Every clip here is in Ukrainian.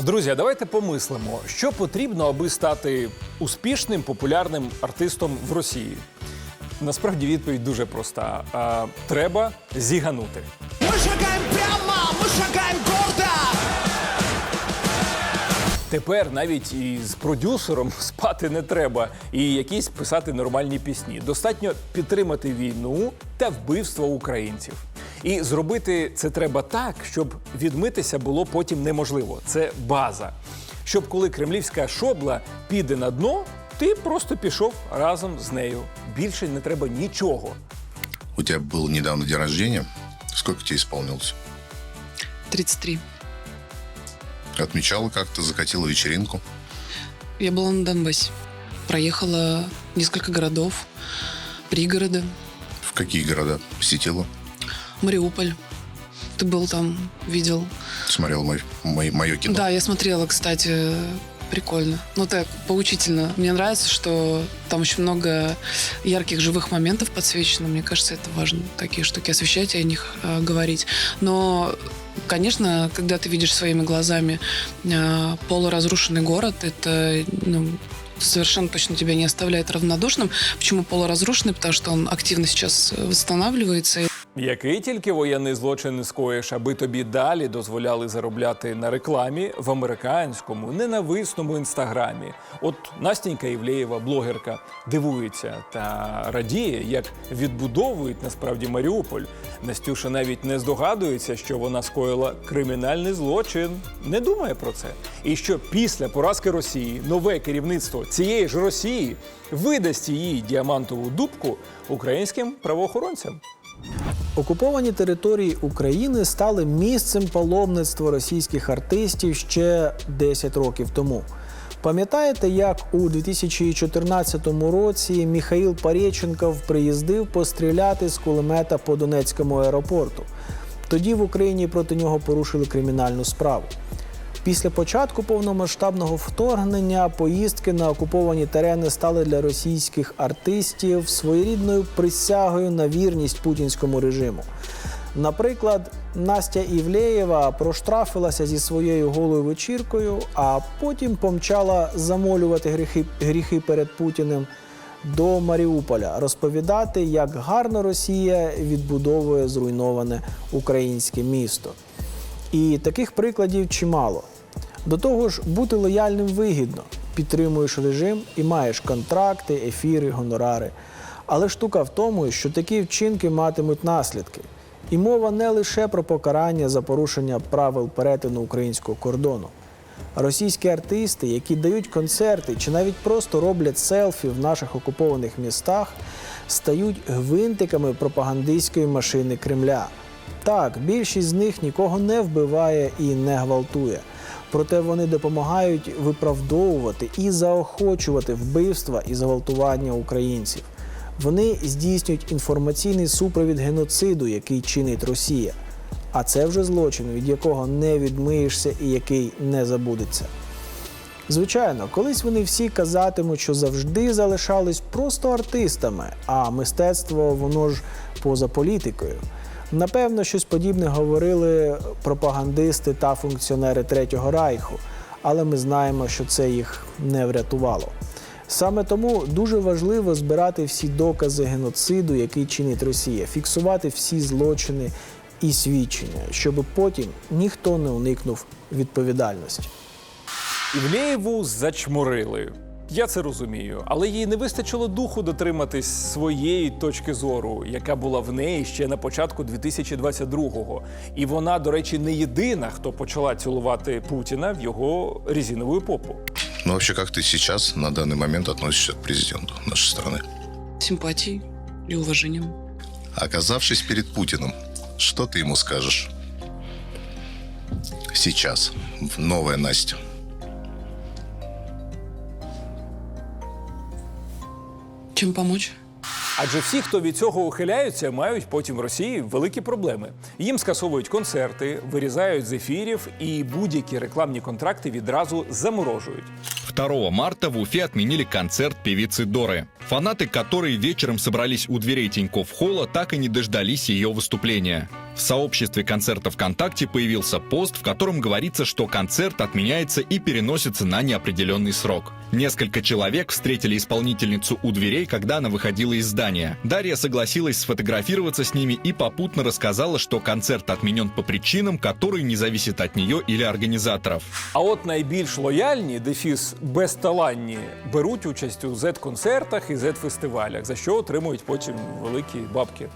Друзі, а давайте помислимо, що потрібно, аби стати успішним популярним артистом в Росії. Насправді відповідь дуже проста: а, треба зіганути. Мы шагаем прямо, мы шагаем гордо. Тепер навіть і з продюсером спати не треба і якісь писати нормальні пісні. Достатньо підтримати війну та вбивство українців. І зробити це треба так, щоб відмитися було потім неможливо. Це база. Щоб коли кремлівська шобла піде на дно, ти просто пішов разом з нею. Більше не треба нічого. У тебя был недавно день рождения. Сколько тебе исполнилось? 33. Отмечала как-то, закатила вечеринку. Я была на Донбассе. Проехала несколько городов, пригороды, В какие города посетила? Мариуполь. Ты был там, видел. Смотрел мой, мой- мое кино. Да, я смотрела, кстати, прикольно. Ну так, поучительно. Мне нравится, что там очень много ярких живых моментов подсвечено. Мне кажется, это важно, такие штуки освещать и о них э, говорить. Но, конечно, когда ты видишь своими глазами э, полуразрушенный город, это ну, совершенно точно тебя не оставляет равнодушным. Почему полуразрушенный? Потому что он активно сейчас восстанавливается. Який тільки воєнний злочин не скоїш, аби тобі далі дозволяли заробляти на рекламі в американському ненависному інстаграмі. От Настінька Євлеєва, блогерка, дивується та радіє, як відбудовують насправді Маріуполь. Настюша навіть не здогадується, що вона скоїла кримінальний злочин. Не думає про це. І що після поразки Росії нове керівництво цієї ж Росії видасть її діамантову дубку українським правоохоронцям. Окуповані території України стали місцем паломництва російських артистів ще 10 років тому. Пам'ятаєте, як у 2014 році Міхаїл Парєченков приїздив постріляти з кулемета по Донецькому аеропорту? Тоді в Україні проти нього порушили кримінальну справу. Після початку повномасштабного вторгнення поїздки на окуповані терени стали для російських артистів своєрідною присягою на вірність путінському режиму. Наприклад, Настя Івлеєва проштрафилася зі своєю голою вечіркою, а потім помчала замолювати гріхи, гріхи перед Путіним до Маріуполя, розповідати, як гарно Росія відбудовує зруйноване українське місто. І таких прикладів чимало. До того ж, бути лояльним вигідно. Підтримуєш режим і маєш контракти, ефіри, гонорари. Але штука в тому, що такі вчинки матимуть наслідки. І мова не лише про покарання за порушення правил перетину українського кордону. Російські артисти, які дають концерти чи навіть просто роблять селфі в наших окупованих містах, стають гвинтиками пропагандистської машини Кремля. Так, більшість з них нікого не вбиває і не гвалтує. Проте вони допомагають виправдовувати і заохочувати вбивства і зґвалтування українців. Вони здійснюють інформаційний супровід геноциду, який чинить Росія. А це вже злочин, від якого не відмиєшся і який не забудеться. Звичайно, колись вони всі казатимуть, що завжди залишались просто артистами, а мистецтво воно ж поза політикою. Напевно, щось подібне говорили пропагандисти та функціонери Третього Райху, але ми знаємо, що це їх не врятувало. Саме тому дуже важливо збирати всі докази геноциду, який чинить Росія, фіксувати всі злочини і свідчення, щоб потім ніхто не уникнув відповідальності. Івлеєву зачморили. Я це розумію, але їй не вистачило духу дотриматись своєї точки зору, яка була в неї ще на початку 2022-го. І вона, до речі, не єдина, хто почала цілувати Путіна в його резинову попу. Ну, вообще, как ты сейчас, на данный момент, относишься к президенту нашей страны? Симпатией и уважением. Оказавшись перед Путиным, что ты ему скажешь? Сейчас. Новая Настя. Чем помочь? Адже всі, хто від цього ухиляються, мають потім в Росії великі проблеми. Їм скасовують концерти, вирізають з ефірів і будь-які рекламні контракти відразу заморожують. 2 марта в Уфе отменили концерт певицы Доры. Фанаты, которые вечером собрались у дверей Тинькофф Холла, так и не дождались ее выступления. В сообществе концерта ВКонтакте появился пост, в котором говорится, что концерт отменяется и переносится на неопределенный срок. Несколько человек встретили исполнительницу у дверей, когда она выходила из здания. Дарья согласилась сфотографироваться с ними и попутно рассказала, что концерт отменен по причинам, которые не зависят от нее или организаторов. А от найбільш лояльні, дефіс безталанні, беруть участь у Z-концертах і Z-фестивалях, за що отримують потім великі бабки.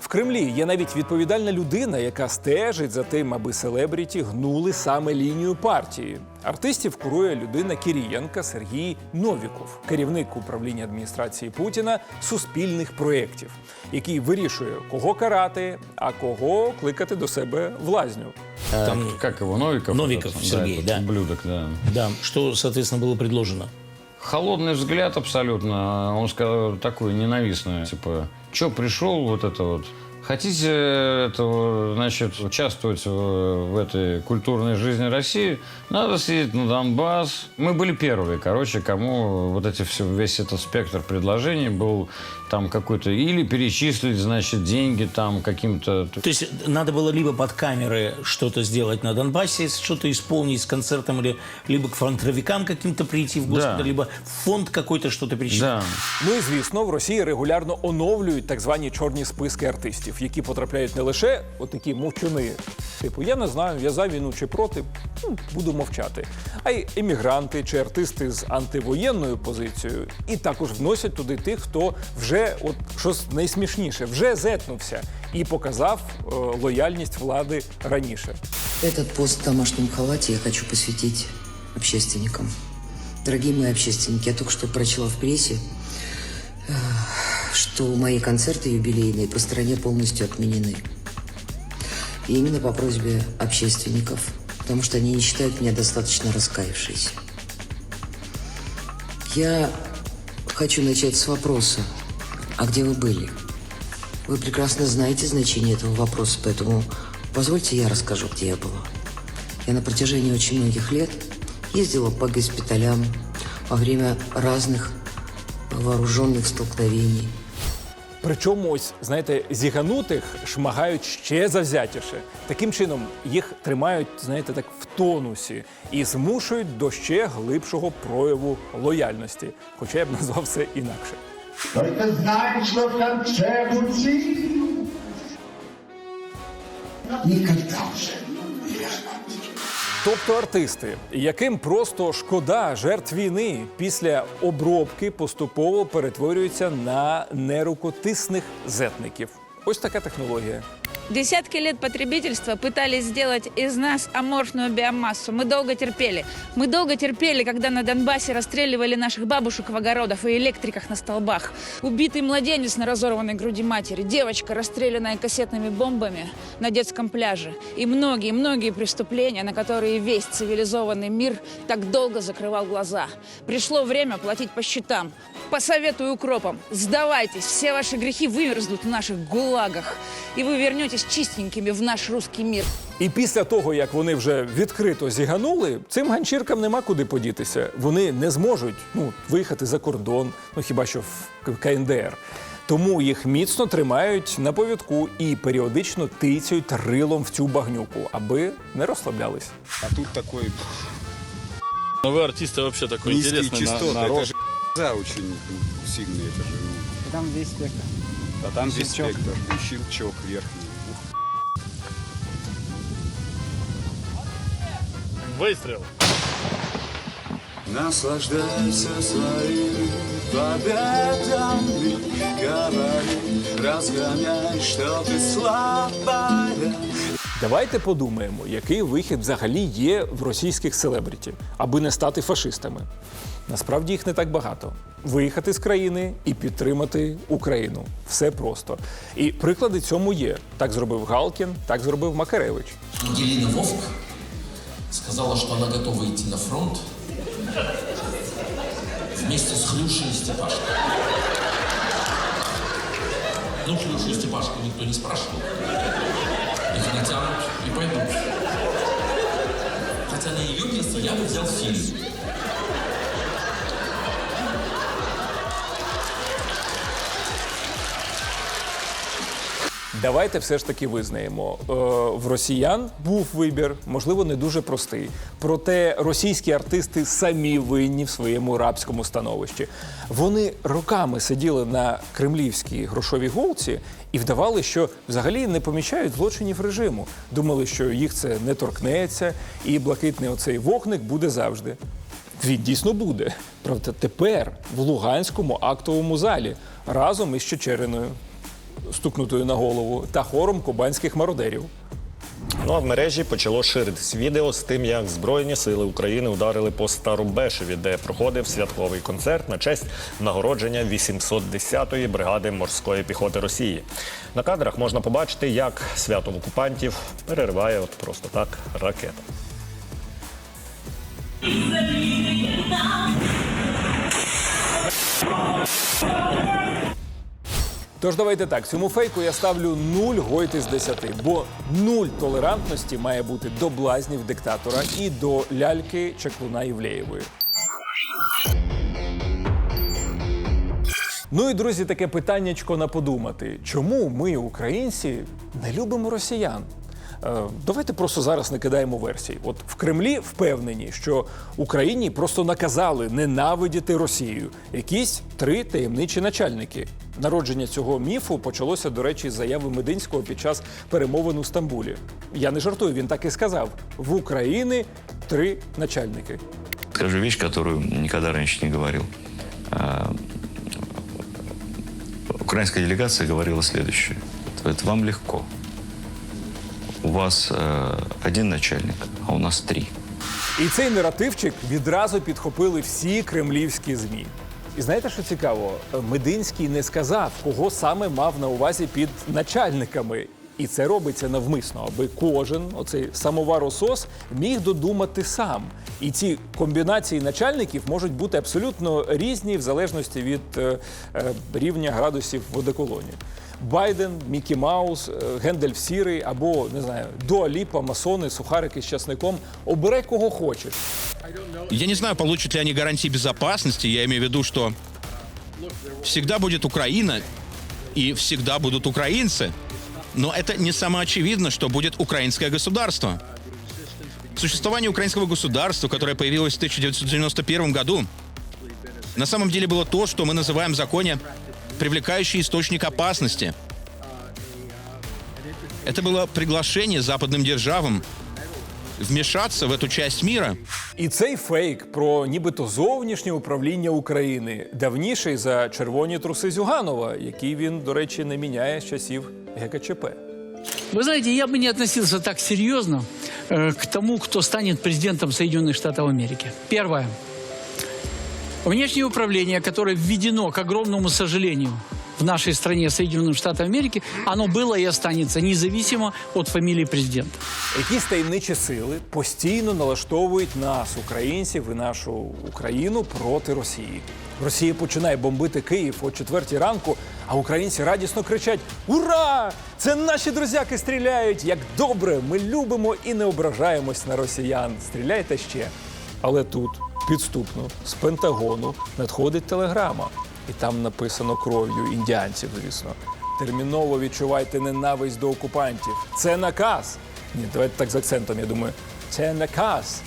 В Кремлі є навіть відповідальна людина, яка стежить за тим, аби селебріті гнули саме лінію партії. Артистів курує людина Кірієнка Сергій Новіков, керівник управління адміністрації Путіна суспільних проєктів, який вирішує, кого карати, а кого кликати до себе в лазню. Там, как его, Новиков? Новиков этот, Сергей, этот да. Ублюдок, да. Да, что, соответственно, было предложено? Холодный взгляд абсолютно. Он сказал такой ненавистный. Типа, что пришел вот это вот? Хотите этого, значит, участвовать в, в этой культурной жизни России? Надо съездить на Донбасс. Мы были первые, короче, кому вот эти все, весь этот спектр предложений был там какой-то... Или перечислить, значит, деньги там каким-то... То есть надо было либо под камеры что-то сделать на Донбассе, что-то исполнить с концертом, или либо к фронтовикам каким-то прийти в госпиталь, Да. либо в фонд какой-то что-то перечислить. Да. Ну і звісно, в Росії регулярно оновлюють так звані чорні списки артистів, які потрапляють не лише отакі мовчуни, типу я не знаю, я за війну чи проти, ну, буду мовчати, а й емігранти чи артисти з антивоєнною позицією, і також вносять туди тих, хто вже от щось найсмішніше, вже зетнувся і показав е, лояльність влади раніше. Этот пост в домашнем халате я хочу посвятить общественникам. Дорогие мои общественники, я только что прочла в прессе, э, что мои концерты юбилейные по стране полностью отменены. И именно по просьбе общественников, потому что они не считают меня достаточно раскаявшейся. Я хочу начать с вопроса, а где вы были? Вы прекрасно знаете значение этого вопроса, поэтому позвольте я расскажу, где я была. Я на протяжении очень многих лет ездила по госпиталям во время разных вооруженных столкновений. Причому, ось, знаєте, зіганутих шмагають ще завзятіше. Таким чином їх тримають, знаєте, так в тонусі і змушують до ще глибшого прояву лояльності. Хоча я б назвав це інакше. Только знай, что в конце пути никогда. Тобто артисти, яким просто шкода жертв війни після обробки поступово перетворюються на нерукотисних зетників. Ось така технологія. Десятки лет потребительства пытались сделать из нас аморфную биомассу. Мы долго терпели. Мы долго терпели, когда на Донбассе расстреливали наших бабушек в огородах и электриках на столбах. Убитый младенец на разорванной груди матери. Девочка, расстрелянная кассетными бомбами на детском пляже. И многие-многие преступления, на которые весь цивилизованный мир так долго закрывал глаза. Пришло время платить по счетам. Посоветую укропам, сдавайтесь, все ваши грехи вымерзнут в наших гулагах, и вы вернетесь чистенькими в наш русский мир. І після того, як вони вже відкрито зіганули, цим ганчіркам нема куди подітися. Вони не зможуть ну, виїхати за кордон, ну хіба що в К- КНДР. Тому їх міцно тримають на повідку і періодично тицяють рилом в цю багнюку, аби не розслаблялись. А тут такой Ну вы артисты вообще такой низкие интересный на- частоты. народ. Это же за очень ну, сильный. Это же, ну. Там весь спектр. А там весь Щелчок. спектр. И щелчок верхний. Выстрел. Наслаждайся своим победами Говори, разгоняй, что ты слабая Давайте подумаємо, який вихід взагалі є в російських селебріті, аби не стати фашистами. Насправді їх не так багато. Виїхати з країни і підтримати Україну. Все просто. І приклади цьому є. Так зробив Галкін, так зробив Макаревич. Ангелина Вовк сказала, что она готова идти на фронт вместе с Хлюшей и Степашкой. Ну, Хлюшу и Степашку никто не спрашивал. Их натянут и пойдут. Хотя на ее место я бы взял фильм. Давайте все ж таки визнаємо. Е, в росіян був вибір, можливо, не дуже простий. Проте російські артисти самі винні в своєму рабському становищі. Вони роками сиділи на кремлівській грошовій голці і вдавали, що взагалі не помічають злочинів режиму. Думали, що їх це не торкнеться, і блакитний оцей вогник буде завжди. Він дійсно буде. Правда, тепер в Луганському актовому залі разом із Чечериною, стукнутою на голову, та хором кубанських мародерів. Ну а в мережі почало ширитись відео з тим, як Збройні сили України ударили по Старобешеві, де проходив святковий концерт на честь нагородження 810-ї бригади морської піхоти Росії. На кадрах можна побачити, як свято окупантів перериває от просто так ракета. Тож давайте так, цьому фейку я ставлю 0 гойти з 10, бо нуль толерантності має бути до блазнів диктатора і до ляльки Чаклуна Євлеєвої. Ну і друзі, таке питаннячко на подумати. Чому ми, українці, не любимо росіян? Е, давайте просто зараз не кидаємо версій. От в Кремлі впевнені, що Україні просто наказали ненавидіти Росію. Якісь три таємничі начальники. Народження цього міфу почалося, до речі, з заяви Мединського під час перемовин у Стамбулі. Я не жартую, він так і сказав: в Україні три начальники. Скажу вещь, которую никогда раньше не говорил. А, Украинская делегация говорила следующее. Это вам легко. У вас э, один начальник, а у нас три. І цей наративчик відразу підхопили всі кремлівські змі. І знаєте, що цікаво? Мединський не сказав, кого саме мав на увазі під начальниками. І це робиться навмисно, аби кожен оцей самовар-осос міг додумати сам. І ці комбінації начальників можуть бути абсолютно різні в залежності від е, е, рівня градусів в. Байден, Мікі Маус, е, Гендальф Сірий або не знаю, Дуаліпа, масони, сухарики з часником. Обирай кого хочеш. Я не знаю, получат ли они гарантии безопасности. Я имею в виду, что всегда будет Украина и всегда будут украинцы. Но это не самоочевидно, что будет украинское государство. Существование украинского государства, которое появилось в 1991 году, на самом деле было то, что мы называем в законе привлекающий источник опасности. Это было приглашение западным державам вмешаться в эту часть мира. І цей фейк про нібито зовнішнє управління України давніший за червоні труси Зюганова, які він, до речі, не міняє з часів ГКЧП. Вы знаете, я бы не относился так серьезно э, к тому, кто станет президентом Соединенных Штатов Америки. Первое. Внешнее управление, которое введено, к огромному сожалению, в нашей стране Соединенных Штатов Америки, оно было и останется независимо от фамилии президента. Якісь таємничі сили постійно налаштовують нас, українців і нашу Україну проти Росії. Росія починає бомбити Київ о четвертій ранку, а українці радісно кричать: Ура! Це наші друзяки стріляють! Як добре! Ми любимо і не ображаємось на росіян. Стріляйте ще. Але тут підступно з Пентагону надходить телеграма, і там написано кров'ю індіанців, звісно. Терміново відчувайте ненависть до окупантів. Це наказ. Ні, давайте так з акцентом. Я думаю, це наказ.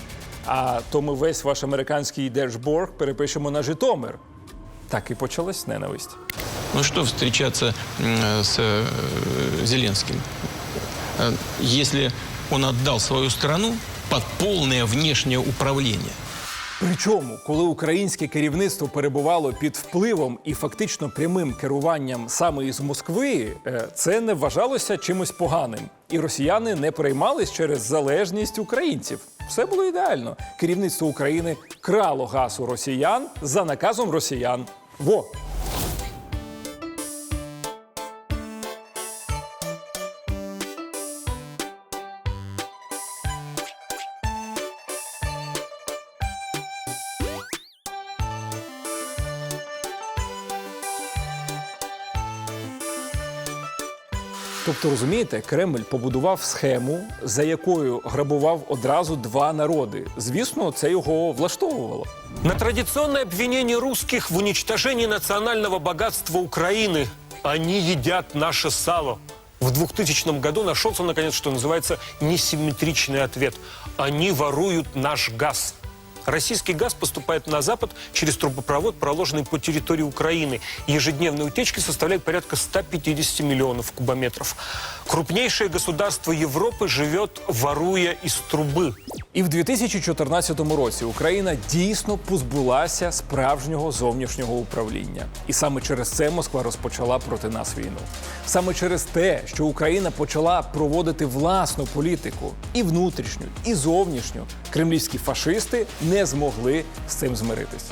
А то ми весь ваш американський держборг перепишемо на Житомир. Так і почалась ненависть. Ну что встречаться м, с э, Зеленским? Э, Если он отдал свою страну под полное внешнее управление. Причому, коли українське керівництво перебувало під впливом і фактично прямим керуванням саме із Москви, е, це не вважалося чимось поганим. І росіяни не переймались через залежність українців. Все було ідеально. Керівництво України крало газ у росіян за наказом росіян. Во! Тобто, розумієте, Кремль побудував схему, за якою грабував одразу два народи. Звісно, це його влаштовувало. На традиционное обвинение русских в уничтожении национального богатства Украины они едят наше сало. В 2000 году нашелся, наконец, что называется, несимметричный ответ. Они воруют наш газ. Российский газ поступает на Запад через трубопровод, проложенный по территории Украины. Ежедневные утечки составляют порядка 150 миллионов кубометров. Крупнейшее государство Европы живет, воруя из трубы. І в 2014 році Україна дійсно позбулася справжнього зовнішнього управління. І саме через це Москва розпочала проти нас війну. Саме через те, що Україна почала проводити власну політику і внутрішню, і зовнішню, кремлівські фашисти не змогли з цим змиритись.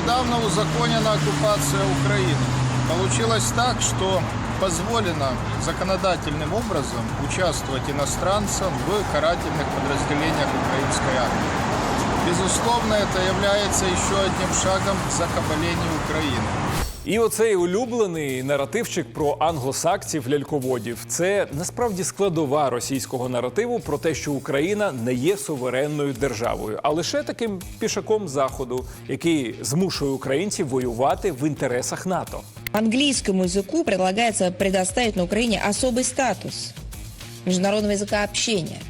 Недавно узаконена оккупация Украины. Получилось так, что позволено законодательным образом участвовать иностранцам в карательных подразделениях украинской армии. Безусловно, это является еще одним шагом к закабалению Украины. І оцей улюблений наративчик про англосаксів ляльководів це насправді складова російського наративу про те, що Україна не є суверенною державою, а лише таким пішаком заходу, який змушує українців воювати в інтересах НАТО. Английскому языку предлагается предоставить на Украине особый статус международного языка общения.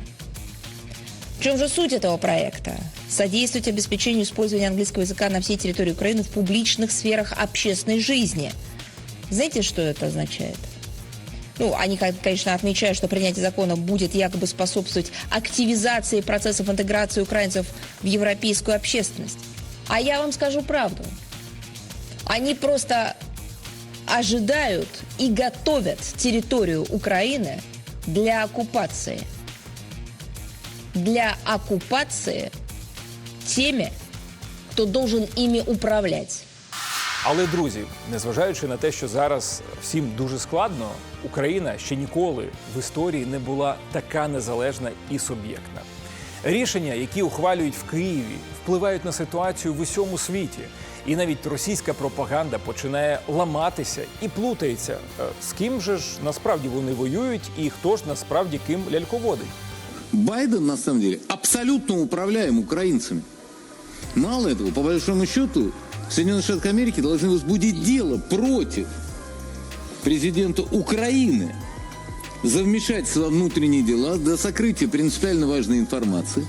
Чем же суть этого проекта? Содействовать обеспечению использования английского языка на всей территории Украины в публичных сферах общественной жизни. Знаете, что это означает? Ну, они, конечно, отмечают, что принятие закона будет якобы способствовать активизации процессов интеграции украинцев в европейскую общественность. А я вам скажу правду. Они просто ожидают и готовят территорию Украины для оккупации. Для оккупации теми, кто должен ими управлять. Але друзі, незважаючи на те, що зараз всім дуже складно, Україна ще ніколи в історії не була така незалежна і суб'єктна. Рішення, які ухвалюють в Києві, впливають на ситуацію в усьому світі. І навіть російська пропаганда починає ламатися і плутається. Е, З ким же ж насправді вони воюють, і хто ж насправді ким ляльководить? Байден, на самом деле, абсолютно управляем украинцами. Мало этого, по большому счету, Соединенные Штаты Америки должны возбудить дело против президента Украины за вмешательство во внутренние дела, до сокрытия принципиально важной информации.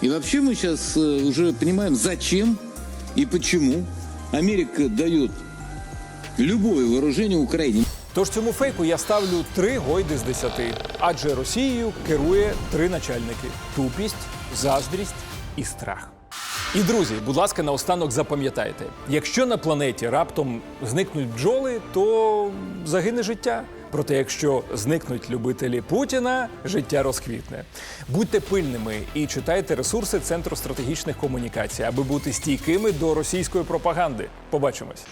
И вообще мы сейчас э, уже понимаем, зачем и почему Америка дает любое вооружение Украине. Тож цьому фейку я ставлю три гойди з десяти, адже Росією керує три начальники: тупість, заздрість і страх. І друзі, будь ласка, наостанок запам'ятайте: якщо на планеті раптом зникнуть бджоли, то загине життя. Проте, якщо зникнуть любителі Путіна, життя розквітне. Будьте пильними і читайте ресурси Центру стратегічних комунікацій, аби бути стійкими до російської пропаганди. Побачимось.